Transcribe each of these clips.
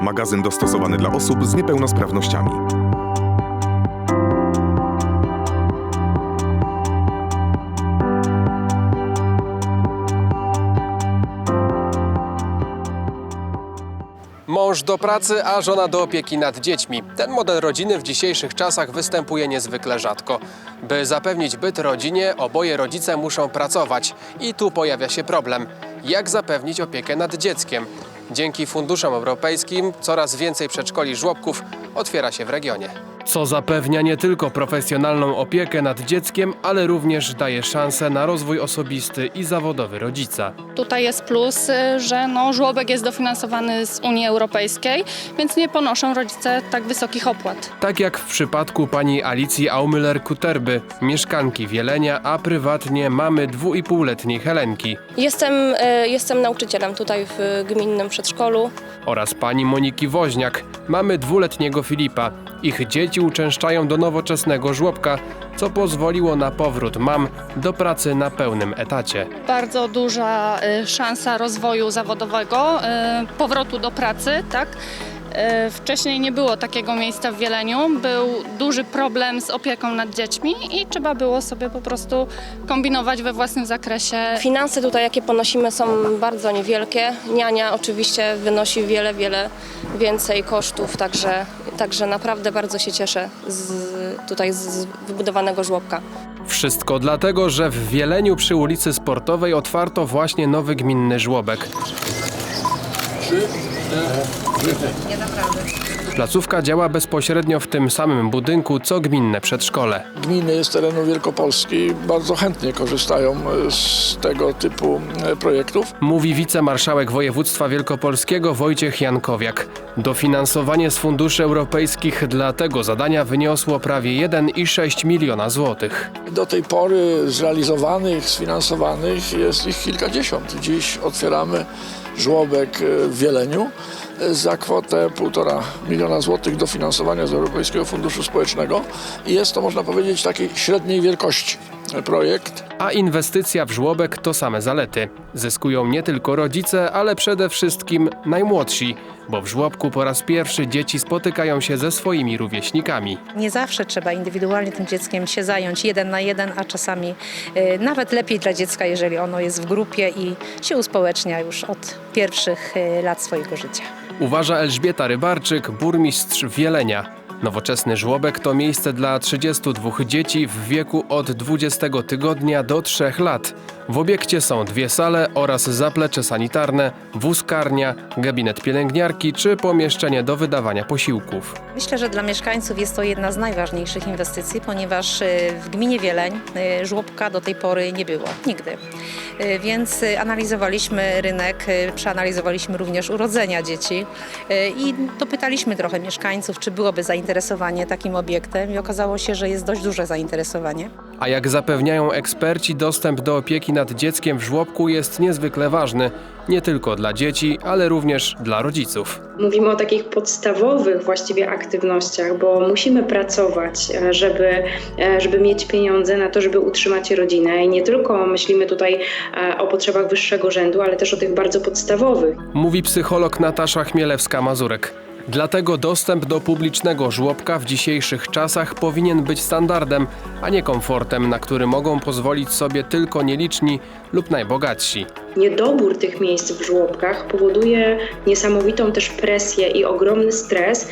magazyn dostosowany dla osób z niepełnosprawnościami. Mąż do pracy, a żona do opieki nad dziećmi. Ten model rodziny w dzisiejszych czasach występuje niezwykle rzadko. By zapewnić byt rodzinie, oboje rodzice muszą pracować. I tu pojawia się problem. Jak zapewnić opiekę nad dzieckiem? Dzięki funduszom europejskim coraz więcej przedszkoli żłobków otwiera się w regionie. Co zapewnia nie tylko profesjonalną opiekę nad dzieckiem, ale również daje szansę na rozwój osobisty i zawodowy rodzica. Tutaj jest plus, y, że no, żłobek jest dofinansowany z Unii Europejskiej, więc nie ponoszą rodzice tak wysokich opłat. Tak jak w przypadku pani Alicji Aumüller-Kuterby, mieszkanki Wielenia, a prywatnie mamy dwuipółletniej Helenki Jestem, e, jestem nauczycielem tutaj w gminnym przedszkolu. Oraz pani Moniki Woźniak. Mamy dwuletniego Filipa. Ich dzieci uczęszczają do nowoczesnego żłobka, co pozwoliło na powrót mam do pracy na pełnym etacie. Bardzo duża y, szansa rozwoju zawodowego, y, powrotu do pracy, tak? Y, Wcześniej nie było takiego miejsca w Wieleniu, był duży problem z opieką nad dziećmi i trzeba było sobie po prostu kombinować we własnym zakresie. Finanse tutaj, jakie ponosimy, są bardzo niewielkie. Niania oczywiście wynosi wiele, wiele więcej kosztów, także, także naprawdę bardzo się cieszę z, tutaj z wybudowanego żłobka. Wszystko dlatego, że w Wieleniu przy ulicy Sportowej otwarto właśnie nowy gminny żłobek. Placówka działa bezpośrednio w tym samym budynku co gminne przedszkole. Gminy z terenu Wielkopolski bardzo chętnie korzystają e, z tego typu e, projektów. Mówi wicemarszałek województwa wielkopolskiego Wojciech Jankowiak. Dofinansowanie z funduszy europejskich dla tego zadania wyniosło prawie 1,6 miliona złotych. Do tej pory zrealizowanych, sfinansowanych jest ich kilkadziesiąt. Dziś otwieramy żłobek e, w Wieleniu za kwotę 1,5 miliona złotych dofinansowania z Europejskiego Funduszu Społecznego. I jest to, można powiedzieć, takiej średniej wielkości projekt. A inwestycja w żłobek to same zalety. Zyskują nie tylko rodzice, ale przede wszystkim najmłodsi, bo w żłobku po raz pierwszy dzieci spotykają się ze swoimi rówieśnikami. Nie zawsze trzeba indywidualnie tym dzieckiem się zająć jeden na jeden, a czasami y, nawet lepiej dla dziecka, jeżeli ono jest w grupie i się uspołecznia już od pierwszych y, lat swojego życia. Uważa Elżbieta Rybarczyk, burmistrz Wielenia. Nowoczesny żłobek to miejsce dla 32 dzieci w wieku od 20 tygodnia do 3 lat. W obiekcie są dwie sale oraz zaplecze sanitarne, wózkarnia, gabinet pielęgniarki czy pomieszczenie do wydawania posiłków. Myślę, że dla mieszkańców jest to jedna z najważniejszych inwestycji, ponieważ y, w gminie Wieleń y, żłobka do tej pory nie było, nigdy. Y, Więc analizowaliśmy rynek, przeanalizowaliśmy również urodzenia dzieci i dopytaliśmy trochę mieszkańców, czy byłoby zainteresowanie takim obiektem i okazało się, że jest dość duże zainteresowanie. A jak zapewniają eksperci, dostęp do opieki nad dzieckiem w żłobku jest niezwykle ważny, nie tylko dla dzieci, ale również dla rodziców. Mówimy o takich podstawowych właściwie aktywnościach, bo musimy pracować, e, żeby, e, żeby mieć pieniądze na to, żeby utrzymać rodzinę. I nie tylko myślimy tutaj e, o potrzebach wyższego rzędu, ale też o tych bardzo podstawowych. Mówi psycholog Natasza Chmielewska-Mazurek. Dlatego dostęp do publicznego żłobka w dzisiejszych czasach powinien być standardem, a nie komfortem, na który mogą pozwolić sobie tylko nieliczni lub najbogatsi. Niedobór tych miejsc w żłobkach powoduje niesamowitą też presję i ogromny stres.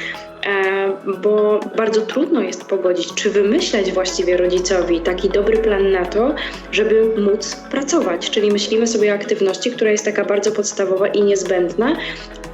e, Bo bardzo trudno jest pogodzić, czy wymyśleć właściwie rodzicowi taki dobry plan na to, żeby móc pracować. Czyli myślimy sobie o aktywności, która jest taka bardzo podstawowa i niezbędna,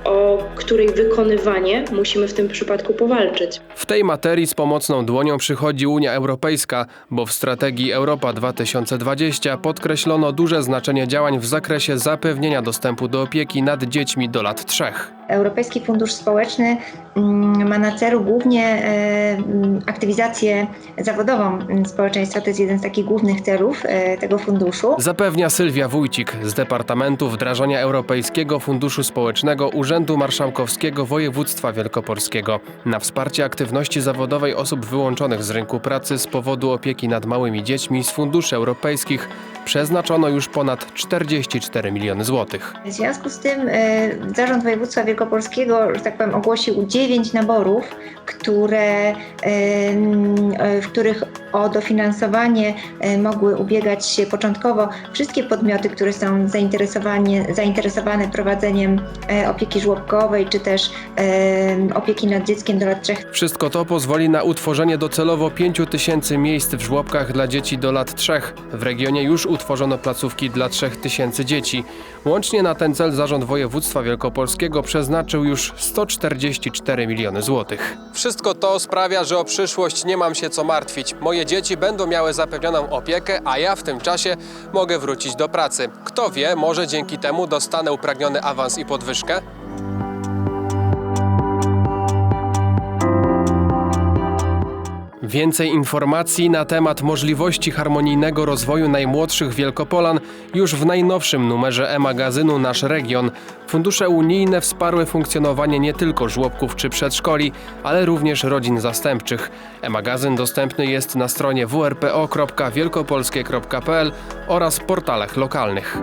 o której wykonywanie musimy w tym przypadku powalczyć. W tej materii z pomocną dłonią przychodzi Unia Europejska, bo w strategii Europa 2020 podkreślono duże znaczenie działań w zakresie zapewnienia dostępu do opieki nad dziećmi do lat trzech. Europejski Fundusz Społeczny mm, ma na celu głównie e, mm, aktywizację zawodową społeczeństwa. To jest jeden z takich głównych celów e, tego funduszu. Zapewnia Sylwia Wójcik z Departamentu Wdrażania Europejskiego Funduszu Społecznego Urzędu Marszałkowskiego Województwa Wielkopolskiego. Na wsparcie aktywności zawodowej osób wyłączonych z rynku pracy z powodu opieki nad małymi dziećmi z funduszy europejskich przeznaczono już ponad 44 miliony złotych. W związku z tym e, Zarząd Województwa Wielkopolskiego, że tak powiem, ogłosił dziewięć naborów, które, e, w których o dofinansowanie e, mogły ubiegać się początkowo wszystkie podmioty, które są zainteresowane prowadzeniem e, opieki żłobkowej czy też e, opieki nad dzieckiem do lat 3 Wszystko to pozwoli na utworzenie docelowo 5 tysięcy miejsc w żłobkach dla dzieci do lat 3. W regionie już utworzono placówki dla 3 tysięcy dzieci. Łącznie na ten cel Zarząd Województwa Wielkopolskiego przeznaczył już 144 miliony złotych. Wszystko to sprawia, że o przyszłość nie mam się co martwić. Moje dzieci będą miały zapewnioną opiekę, a ja w tym czasie mogę wrócić do pracy. Kto wie, może dzięki temu dostanę upragniony awans i podwyżkę? Więcej informacji na temat możliwości harmonijnego rozwoju najmłodszych Wielkopolan już w najnowszym numerze e-magazynu Nasz Region. Fundusze unijne wsparły funkcjonowanie nie tylko żłobków czy przedszkoli, ale również rodzin zastępczych. E-magazyn dostępny jest na stronie wrpo.wielkopolskie.pl oraz portalach lokalnych.